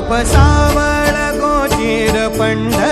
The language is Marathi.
वर गोचीर पण्ड